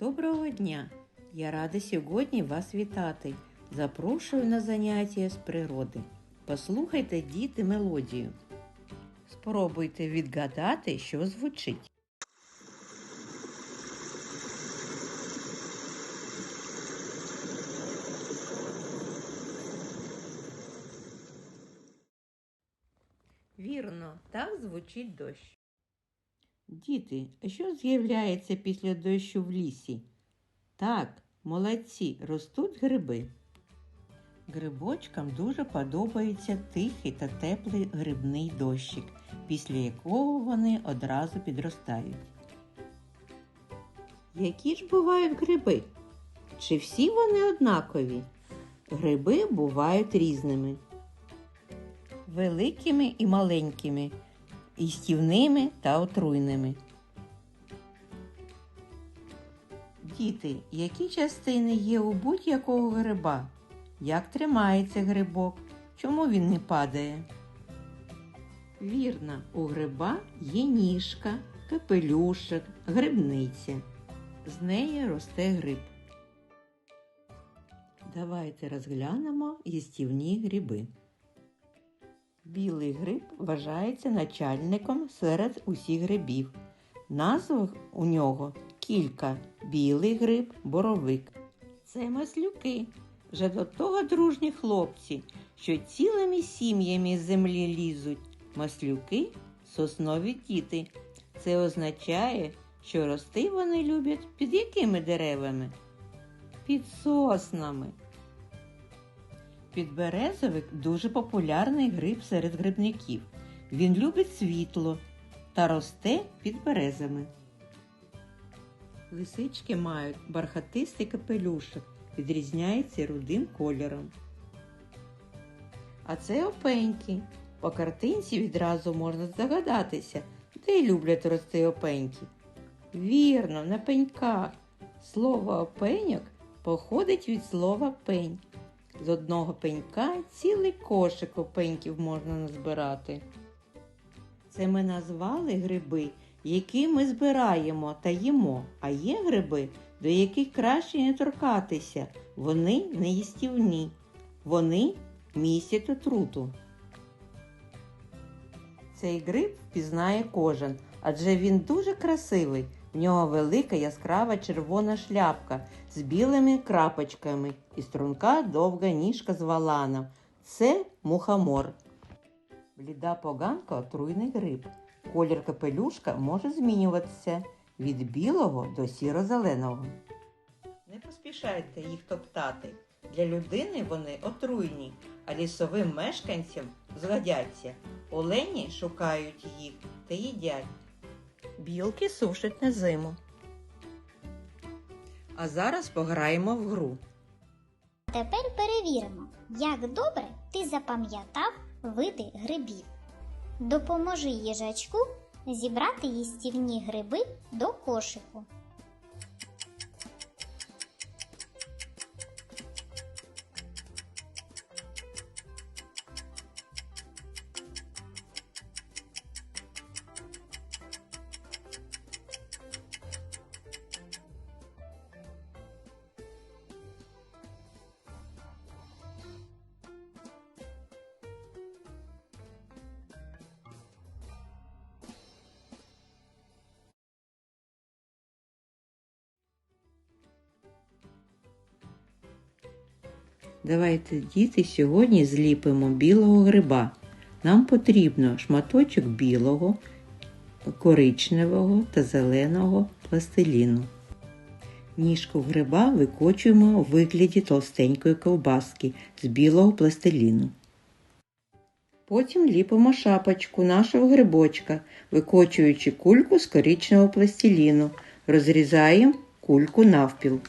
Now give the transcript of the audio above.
Доброго дня! Я рада сьогодні вас вітати. Запрошую на заняття з природи. Послухайте, діти, мелодію. Спробуйте відгадати, що звучить. Вірно, так звучить дощ. Діти, що з'являється після дощу в лісі? Так, молодці, ростуть гриби. Грибочкам дуже подобається тихий та теплий грибний дощик, після якого вони одразу підростають. Які ж бувають гриби? Чи всі вони однакові? Гриби бувають різними. Великими і маленькими, їстівними та отруйними. Діти, які частини є у будь-якого гриба? Як тримається грибок? Чому він не падає? Вірно, у гриба є ніжка, капелюшок, грибниця. З неї росте гриб. Давайте розглянемо їстівні гриби. Білий гриб вважається начальником серед усіх грибів. Назв у нього кілька білий гриб, боровик. Це маслюки, вже до того дружні хлопці, що цілими сім'ями з землі лізуть. Маслюки соснові діти. Це означає, що рости вони люблять під якими деревами? Під соснами. Підберезовик дуже популярний гриб серед грибників. Він любить світло та росте під березами. Лисички мають бархатистий капелюшок, відрізняється рудим кольором. А це опеньки. По картинці відразу можна здогадатися, де люблять рости опеньки. Вірно, на пеньках. Слово опеньок походить від слова пень. З одного пенька цілий кошик опеньків можна назбирати. Це ми назвали гриби, які ми збираємо та їмо, а є гриби, до яких краще не торкатися. Вони не їстівні. Вони містять отруту. Цей гриб впізнає кожен, адже він дуже красивий. В нього велика яскрава червона шляпка з білими крапочками і струнка довга ніжка з валаном. Це мухомор. Бліда поганка отруйний гриб. Колір капелюшка може змінюватися від білого до сіро-зеленого. Не поспішайте їх топтати. Для людини вони отруйні, а лісовим мешканцям згодяться. Олені шукають їх та їдять. Білки сушать на зиму. А зараз пограємо в гру. Тепер перевіримо, як добре ти запам'ятав види грибів. Допоможи їжачку зібрати їстівні гриби до кошику. Давайте, діти, сьогодні зліпимо білого гриба. Нам потрібно шматочок білого, коричневого та зеленого пластиліну. Ніжку гриба викочуємо у вигляді толстенької ковбаски з білого пластиліну. Потім ліпимо шапочку нашого грибочка, викочуючи кульку з коричневого пластиліну. Розрізаємо кульку навпіл.